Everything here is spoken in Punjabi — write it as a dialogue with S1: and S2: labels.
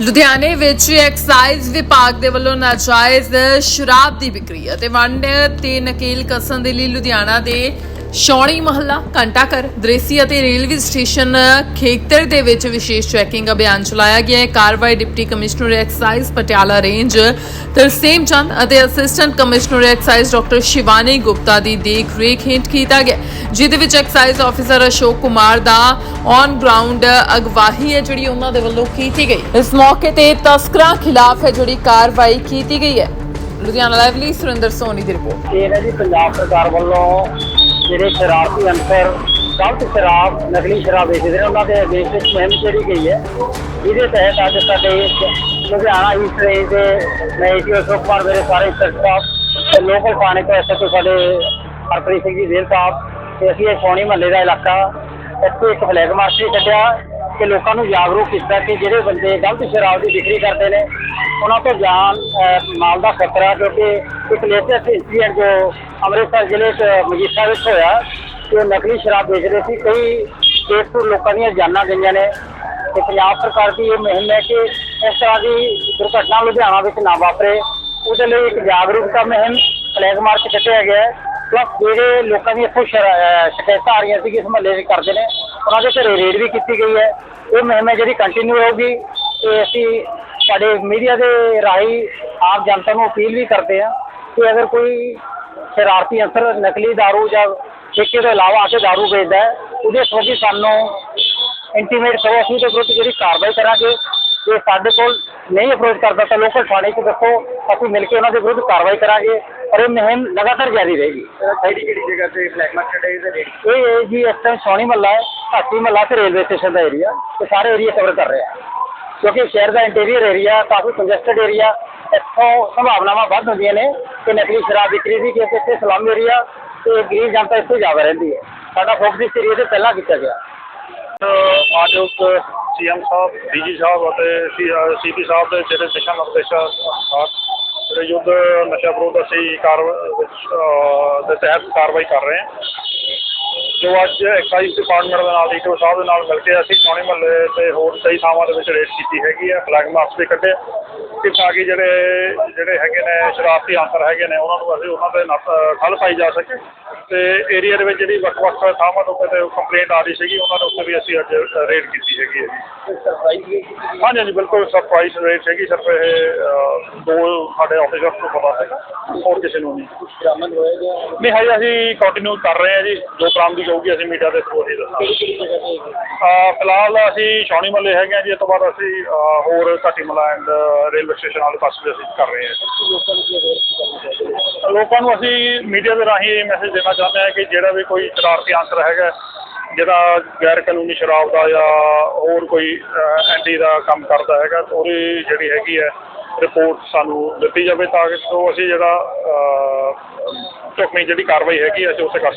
S1: ਲੁਧਿਆਣੇ ਵਿੱਚ ਐਕਸਾਈਜ਼ ਵਿਭਾਗ ਦੇ ਵੱਲੋਂ ਨਾਜਾਇਜ਼ ਸ਼ਰਾਬ ਦੀ ਵਿਕਰੀ ਅਤੇ ਵੰਡ ਤੇ ਨਕੀਲ ਕਸਣ ਦੇ ਲਈ ਲੁਧਿਆਣਾ ਦੇ ਸ਼ੌਣੀ ਮਹੱਲਾ, ਘੰਟਾਘਰ, ਦ੍ਰੇਸੀ ਅਤੇ ਰੇਲਵੇ ਸਟੇਸ਼ਨ, ਖੇਤਰ ਦੇ ਵਿੱਚ ਵਿਸ਼ੇਸ਼ ਚੈਕਿੰਗ ਅਭਿਆਨ ਚਲਾਇਆ ਗਿਆ ਹੈ। ਕਾਰਵਾਈ deputy commissioner excise Patiala range, Tarsem Chand ਅਤੇ assistant commissioner excise doctor Shivani Gupta ਦੀ ਦੇਖ ਰੇਖ ਹੇਠ ਕੀਤਾ ਗਿਆ ਜਿਹਦੇ ਵਿੱਚ ਐਕਸਾਈਜ਼ ਆਫੀਸਰ ਅਸ਼ੋਕ ਕੁਮਾਰ ਦਾ ਔਨ ਗਰਾਊਂਡ ਅਗਵਾਈ ਹੈ, ਜਿਹੜੀ ਉਹਨਾਂ ਦੇ ਵੱਲੋਂ ਕੀਤੀ ਗਈ ਇਸ ਮੌਕੇ ਤੇ ਤਸਕਰਾਂ ਖਿਲਾਫ ਹੈ, ਜਿਹੜੀ ਕਾਰਵਾਈ ਕੀਤੀ ਗਈ ਹੈ। ਲੁਧਿਆਣਾ ਲਾਈਵ ਲਈ ਸੁਰਿੰਦਰ ਸੋਨੀ ਦੀ ਰਿਪੋਰਟ।
S2: ਇਹ ਹੈ ਜੀ ਪੰਜਾਬ ਸਰਕਾਰ ਵੱਲੋਂ ਜਿਹੜੇ ਸ਼ਰਾਰਤੀ ਅੰਸਰ ਗਲਤ ਸ਼ਰਾਬ, ਨਕਲੀ ਸ਼ਰਾਬ ਵੇਚਦੇ ਨੇ, ਉਹਨਾਂ ਦੇ ਅਗੇਂਸਟ ਇੱਕ ਮੁਹਿੰਮ ਜਿਹੜੀ ਗਈ ਹੈ, ਜਿਹਦੇ ਤਹਿਤ ਅੱਜ ਸਾਡੇ ਲੁਧਿਆਣਾ ਈਸਟ ਰੇਂਜ ਦੇ ਮੈਂ ਜੀ ਅਸ਼ੋਕ ਕੁਮਾਰ ਮੇਰੇ ਸਾਰੇ ਇੰਸਪੈਕਟਰ ਸਾਹਿਬ ਲੋਕਲ ਥਾਣੇ ਤੋਂ ਐਸਐਚਓ ਸਾਡੇ ਹਰਪ੍ਰੀਤ ਸਿੰਘ ਜੀ ਵੇਲ ਸਾਹਿਬ ਤੇ ਅਸੀਂ ਇਹ ਸੋਣੀ ਮਹੱਲੇ ਦਾ ਇਲਾਕਾ ਇੱਥੇ ਇੱਕ ਫਲੈਗ ਮਾਰਚ ਵੀ ਕੱਢਿਆ। ਕਿ ਲੋਕਾਂ ਨੂੰ ਜਾਗਰੂਕ ਕੀਤਾ ਕਿ ਜਿਹੜੇ ਬੰਦੇ ਗਲਤ ਸ਼ਰਾਬ ਦੀ ਵਿਕਰੀ ਕਰਦੇ ਨੇ ਉਹਨਾਂ ਤੋਂ ਜਾਨ ਅਹ, ਮਾਲ ਦਾ ਖਤਰਾ ਕਿਉਂਕਿ ਇੱਕ ਲੇਟੈਸਟ ਇੰਸੀਡੈਂਟ ਜੋ ਅੰਮ੍ਰਿਤਸਰ ਜ਼ਿਲ੍ਹੇ ਚ ਮਜੀਠਾ ਵਿੱਚ ਹੋਇਆ ਕਿ ਉਹ ਨਕਲੀ ਸ਼ਰਾਬ ਵੇਚ ਰਹੇ ਸੀ। ਕਈ ਬੇਕਸੂਰ ਲੋਕਾਂ ਦੀਆਂ ਜਾਨਾਂ ਗਈਆਂ ਨੇ ਤੇ ਪੰਜਾਬ ਸਰਕਾਰ ਦੀ ਇਹ ਮੁਹਿੰਮ ਹੈ ਕਿ ਇਸ ਤਰ੍ਹਾਂ ਦੀ ਦੁਰਘਟਨਾ ਲੁਧਿਆਣਾ ਵਿੱਚ ਨਾ ਵਾਪਰੇ। ਉਹਦੇ ਲਈ ਇੱਕ ਜਾਗਰੂਕਤਾ ਮੁਹਿੰਮ ਫਲੈਗ ਮਾਰਚ ਕੱਢਿਆ ਗਿਆ ਪਲੱਸ ਜਿਹੜੇ ਲੋਕਾਂ ਦੀ ਇੱਥੋਂ ਸ਼ਿਕਾਇਤਾਂ ਆ ਰਹੀਆਂ ਸੀ ਕਿ ਇਸ ਮਹੱਲੇ 'ਚ ਕਰਦੇ ਨੇ ਉਹਨਾਂ ਦੇ ਘਰੇ ਰੇਡ ਵੀ ਕੀਤੀ ਗਈ ਹੈ ਇਹ ਮੁਹਿੰਮ ਹੈ ਜਿਹੜੀ ਕੰਟੀਨਿਊ ਰਹੂਗੀ ਤੇ ਅਸੀਂ ਸਾਡੇ ਮੀਡੀਆ ਦੇ ਰਾਹੀਂ ਆਪ ਜਨਤਾ ਨੂੰ ਅਪੀਲ ਵੀ ਕਰਦੇ ਹਾਂ ਕਿ ਅਗਰ ਕੋਈ ਸ਼ਰਾਰਤੀ ਅੰਸਰ ਨਕਲੀ दारू ਜਾਂ ਠੇਕੇ ਤੋਂ ਇਲਾਵਾ ਆ ਕੇ दारू ਵੇਚਦਾ ਹੈ ਉਹਦੇ ਸੰਬੰਧੀ ਸਾਨੂੰ ਇੰਟੀਮੇਟ ਕਰੋ ਅਸੀਂ ਉਹਦੇ ਵਿਰੁੱਧ ਜਿਹੜੀ ਕਾਰਵਾਈ ਕਰਾਂਗੇ ਜੇ ਸਾਡੇ ਕੋਲ ਨਹੀਂ ਅਪਰੋਚ ਕਰਦਾ ਤਾਂ ਲੋਕਲ ਥਾਣੇ 'ਚ ਦੱਸੋ ਅਸੀਂ ਮਿਲ ਕੇ ਉਹਨਾਂ ਦੇ ਵਿਰੁੱਧ ਕਾਰਵਾਈ ਕਰਾਂਗੇ ਔਰ ਇਹ ਮੁਹਿੰਮ ਲਗਾਤਾਰ ਜਾਰੀ ਰਹੇਗੀ।
S3: ਕਿਹੜੀ ਕਿਹੜੀ ਜਗ੍ਹਾ ਤੇ ਫਲੈਗ ਮਾਰਕੀਟ ਹੈ ਇਹਦੇ ਰੇਟ?
S2: ਇਹ ਇਹ ਜੀ ਇਸ ਟਾਈਮ ਸੋਨੀ ਮੱਲਾ ਹੈ ਘਾਟੀ ਮੱਲਾ ਤੇ ਰੇਲਵੇ ਸਟੇਸ਼ਨ ਦਾ ਏਰੀਆ ਤੇ ਸਾਰੇ ਏਰੀਆ ਕਵਰ ਕਰ ਰਿਹਾ। ਕਿਉਂਕਿ ਸ਼ਹਿਰ ਦਾ ਇੰਟੀਰੀਅਰ ਏਰੀਆ ਕਾਫੀ ਕੰਜਸਟਡ ਏਰੀਆ ਇੱਥੋਂ ਸੰਭਾਵਨਾਵਾਂ ਵੱਧ ਹੁੰਦੀਆਂ ਨੇ ਕਿ ਨਕਲੀ ਸ਼ਰਾਬ ਵਿਕਰੀ ਦੀ ਕਿਉਂਕਿ ਇੱਥੇ ਸਲਮ ਏਰੀਆ ਤੇ ਗਰੀਬ ਜਨਤਾ ਇੱਥੇ ਜ਼ਿਆਦਾ ਰਹਿੰਦੀ ਹੈ। ਸਾਡਾ ਫੋਕਸ ਇਸ ਏਰੀਆ ਤੇ ਪਹਿਲਾਂ ਕੀਤਾ ਗਿਆ।
S3: ਸੀਐਮ ਸਾਹਿਬ ਡੀਜੀ ਸਾਹਿਬ ਅਤੇ ਸੀਪੀ ਸਾਹਿਬ ਦੇ ਜਿਹੜੇ ਦਿਸ਼ਾ ਨਿਰਦੇਸ਼ਾਂ ਅਨੁਸਾਰ ਜਿਹੜੇ ਯੁੱਧ ਨਸ਼ਾ ਵਿਰੋਧ ਅਸੀਂ ਕਾਰਵਾਈ ਦੇ ਤਹਿਤ ਕਾਰਵਾਈ ਕਰ ਰਹੇ ਹਾਂ। ਜੋ ਅੱਜ ਐਕਸਾਈਜ਼ ਡਿਪਾਰਟਮੈਂਟ ਦੇ ਨਾਲ ਡੀਟੋ ਸਾਹਿਬ ਦੇ ਨਾਲ ਮਿਲ ਕੇ ਅਸੀਂ ਸੋਹਣੇ ਮਹੱਲੇ ਤੇ ਹੋਰ ਕਈ ਥਾਵਾਂ ਦੇ ਵਿੱਚ ਰੇਡ ਕੀਤੀ ਹੈਗੀ ਹੈ ਫਲੈਗ ਮਾਰਚ ਵੀ ਕੱਢੇ। ਕਿ ਤਾਂ ਕਿ ਜਿਹੜੇ ਜਿਹੜੇ ਹੈਗੇ ਨੇ, ਸ਼ਰਾਰਤੀ ਆਂਸਰ ਹੈਗੇ ਨੇ, ਉਹਨਾਂ ਨੂੰ ਅਸੀਂ ਉਹਨਾਂ ਦੇ ਨੱਥ ਠੱਲ ਪਾਈ ਜਾ ਸਕੇ। ਤੇ ਏਰੀਆ ਦੇ ਵਿੱਚ ਜਿਹੜੀ ਵੱਖ-ਵੱਖ ਥਾਵਾਂ ਤੋਂ ਕਿਤੇ ਕੰਪਲੇਂਟ ਆ ਰਹੀ ਸੀਗੀ, ਉਹਨਾਂ ਦੇ ਉੱਤੇ ਵੀ ਅਸੀਂ ਅੱਜ ਰੇਡ ਕੀਤੀ ਹੈਗੀ ਹੈ ਜੀ। ਹਾਂਜੀ ਹਾਂਜੀ, ਬਿਲਕੁਲ ਸਰਪ੍ਰਾਈਜ਼ ਰੇਟ ਹੈਗੀ ਸਿਰਫ ਇਹ ਦੋ ਸਾਡੇ ਆਫਿਸਰਸ ਨੂੰ ਪਤਾ ਹੈਗਾ ਹੋਰ ਕਿਸੇ ਨੂੰ ਨਹੀਂ।
S2: ਬਰਾਮਦ ਹੋਏਗਾ
S3: ਨਹੀਂ, ਹਜੇ ਅਸੀਂ ਕੰਟੀਨਿਊ ਕਰ ਰਹੇ ਹਾਂ ਜੀ, ਜੋ ਬਰਾਮਦੀ ਹੋਊਗੀ ਅਸੀਂ ਮੀਡੀਆ ਦੇ ਥਰੂ ਹੀ ਦੱਸਾਂਗੇ। ਫਿਲਹਾਲ ਅਸੀਂ ਸ਼ੌਣੀ ਮੱਲੇ ਹੈਗੇ ਹਾਂ ਜੀ ਇਸ ਤੋਂ ਬਾਅਦ ਅਸੀਂ ਹੋਰ ਘਾਟੀ ਮੱਲਾ ਐਂਡ ਰੇਲਵੇ ਸਟੇਸ਼ਨ ਵਾਲੇ ਪਾਸੇ ਵੀ ਅਸੀਂ ਕਰ ਰਹੇ ਹਾਂ।
S2: ਲੋਕਾਂ ਨੂੰ
S3: ਅਸੀਂ ਮੀਡੀਆ ਦੇ ਰਾਹੀਂ ਇਹ ਮੈਸੇਜ ਦੇਣਾ ਚਾਹੁੰਦੇ ਹਾਂ ਕਿ ਜਿਹੜਾ ਵੀ ਕੋਈ ਸ਼ਰਾਰਤੀ ਆਂਸਰ ਹੈਗਾ ਜਿਹੜਾ ਗੈਰ ਕਾਨੂੰਨੀ ਸ਼ਰਾਬ ਦਾ ਜਾਂ ਹੋਰ ਕੋਈ ਐਂਟੀ ਦਾ ਕੰਮ ਕਰਦਾ ਹੈਗਾ ਉਹਦੀ ਜਿਹੜੀ ਹੈਗੀ ਹੈ ਰਿਪੋਰਟ ਸਾਨੂੰ ਦਿੱਤੀ ਜਾਵੇ ਤਾਂ ਕਿ ਉਹ ਅਸੀਂ ਜਿਹੜਾ ਅਹ, ਜਿਹੜੀ ਕਾਰਵਾਈ ਹੈਗੀ ਅਸੀਂ ਉੱਥੇ ਕਰ